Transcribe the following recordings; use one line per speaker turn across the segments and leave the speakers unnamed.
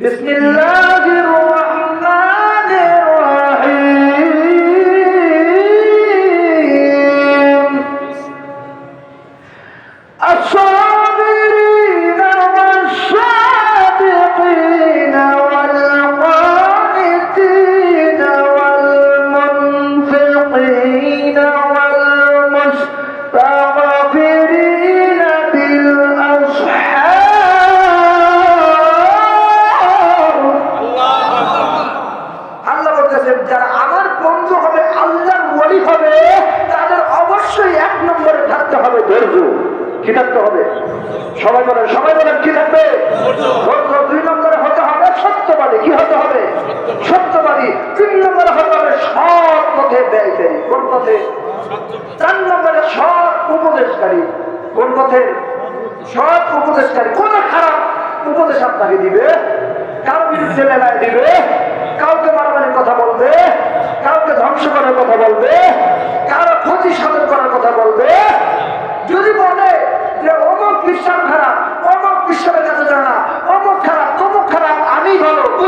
বিসমিল্লাহির ধৈর্য কি থাকতে হবে? সবাই বলেন সবাই বলেন, কি থাকবে? ধৈর্য দুই নম্বরে হতে হবে সত্যবাদী। কি হতে হবে? সত্যবাদী। তিন নম্বরে হতে হবে সৎ পথে ব্যয়কারী। কোন পথে? চার নম্বরে সৎ উপদেশকারী। কোন পথে? সৎ উপদেশকারী। কোন খারাপ উপদেশ আপনাকে দিবে? কারও বিরুদ্ধে মেলায় দিবে? কাউকে মারামারির কথা বলবে? কাউকে ধ্বংস করার কথা বলবে কারও ক্ষতি সাধন করার কথা বলবে যদি বলে যে অমুক বিশ্বাস খারাপ অমুক বিশ্বাসের কাছে যায় না অমুক খারাপ তমুক খারাপ আমি ভালো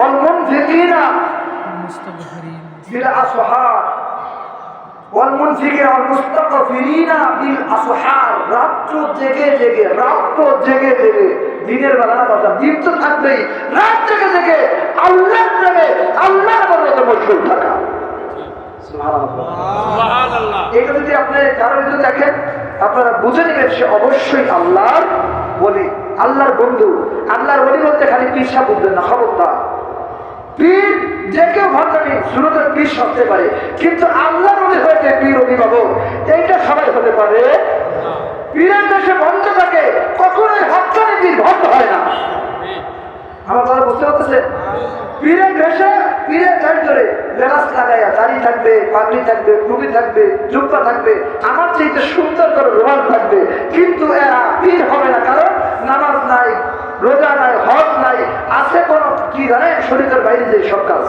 والمنفقين بالأسحار والمنفقين والمستغفرين بالأسحار রাত্র জেগে জেগে রাত্র জেগে জেগে দিনের বেলা না কথা দিন তো থাকবেই রাত জেগে জেগে আল্লাহর নামে আল্লাহর বলতে মশগুল থাকা সুবহানাল্লাহ
সুবহানাল্লাহ
এটা যদি আপনি কারো যদি দেখেন আপনারা বুঝে নেবেন সে অবশ্যই আল্লাহর বলি আল্লাহর বন্ধু আল্লাহর বলি বলতে খালি পিসা বুঝবেন না খবরদার পীর যে কেউ ভণ্ডামি শুরুতে পীর পারে, কিন্তু আল্লাহর বলি হয়েছে পীর অভিভাবক, এইটা সবাই হতে পারে পীরের দেশে বন্ধ থাকে, কখনোই হকানি পীর ভণ্ড হয় না। আমার কথা বুঝতে পারতেছে? ধরে থাকবে, পাগড়ি থাকবে থাকবে থাকবে, আমার চাইতে সুন্দর করে রোমান থাকবে কিন্তু এরা পীর হবে না কারণ নামাজ নাই রোজা নাই হজ নাই আছে কোন কি জানেন শরীরের বাইরে যে সব কাজ।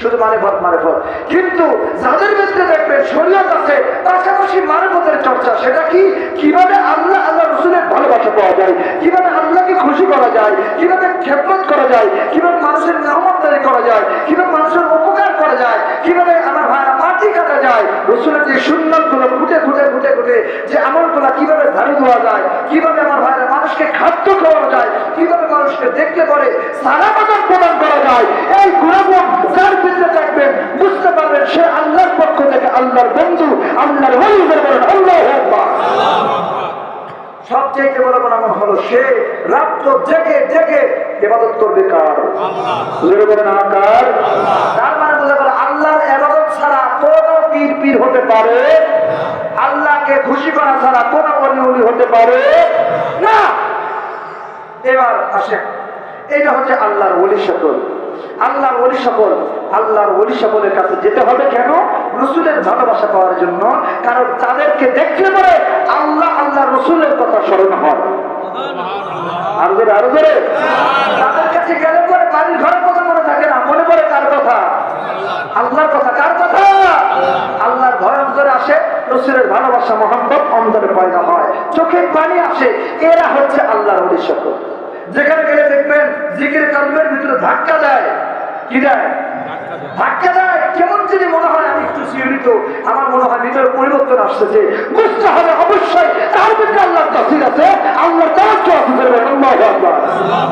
শুধু মানে ভদ মানে ভদ কিন্তু যাদের ক্ষেত্রে দেখবেন শরীয়ত আছে, পাশাপাশি মানবতের চর্চা, সেটা কি? কীভাবে আল্লাহ আল্লাহ রসুলের ভালোবাসা পাওয়া যায়? কীভাবে আল্লাহকে খুশি করা যায়? কীভাবে খেদমত করা যায়? কীভাবে মানুষের নামদারি করা যায়? কীভাবে মানুষের উপকার করা যায়? কীভাবে আমার ভাইরা মাটি কাটা যায়? রসুলের যে সুন্নতগুলো ফুটে ফুটে ফুটে ফুটে, যে আমলগুলা কীভাবে ঝাড়ু ধোয়া যায়? কীভাবে আমার ভাইরা মানুষকে খাদ্য খাওয়া যায়? কীভাবে মানুষকে দেখতে পারে সারা বাজার প্রদান করা যায়। এই গুণাগুণ যার ভিতরে থাকবেন বুঝতে পারবেন? সে আল্লাহর পক্ষ থেকে আল্লাহর বন্ধু, আল্লাহর আল্লাহ সবচেয়ে বড় হলো সে রাত্র জেগে জেগে ইবাদত করবে কার? আকার তার মানে আল্লাহর ইবাদত ছাড়া কোন পীর পীর হতে পারে। আল্লাহকে খুশি করা ছাড়া কোন অলি হতে পারে। না! এবার আসেন। এটা হচ্ছে আল্লাহর ওলি সকল। আল্লাহর ওলি সকল, আল্লাহর ওলি সকলের কাছে যেতে হবে কেন? রসুলের ভালোবাসা পাওয়ার জন্য। কারণ তাদেরকে দেখলে পরে আল্লাহ আল্লাহ রসুলের কথা স্মরণ হয়। আরও কাছে গেলে পরে মনে থাকে না, মনে কার কথা? আল্লাহর কথা, কার কথা? আল্লাহর ভয় আসে ভালোবাসা হয়। চোখের পানি আসে, এরা হচ্ছে আল্লাহর অলি সকল। যেখানে গেলে দেখবেন জিকির কালমের ভিতরে ধাক্কা দেয়। কি দেয়? ধাক্কা দেয়। কেমন যদি মনে হয় আমি একটু শিহরিত আমার মনে হয় ভিতরে পরিবর্তন আসতেছে বুঝতে হবে অবশ্যই তার ভিতরে আল্লাহর আছে। আল্লাহর তার আছে আল্লাহ।